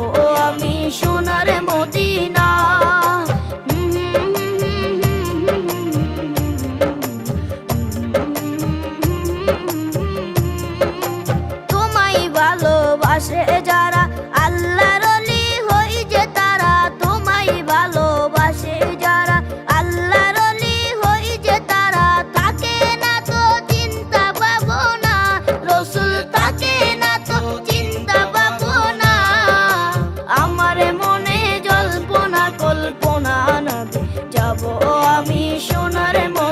যাব আমি সোনার মদিনা। তোমায় ভালোবাসে যা যাব আমি সোনার মন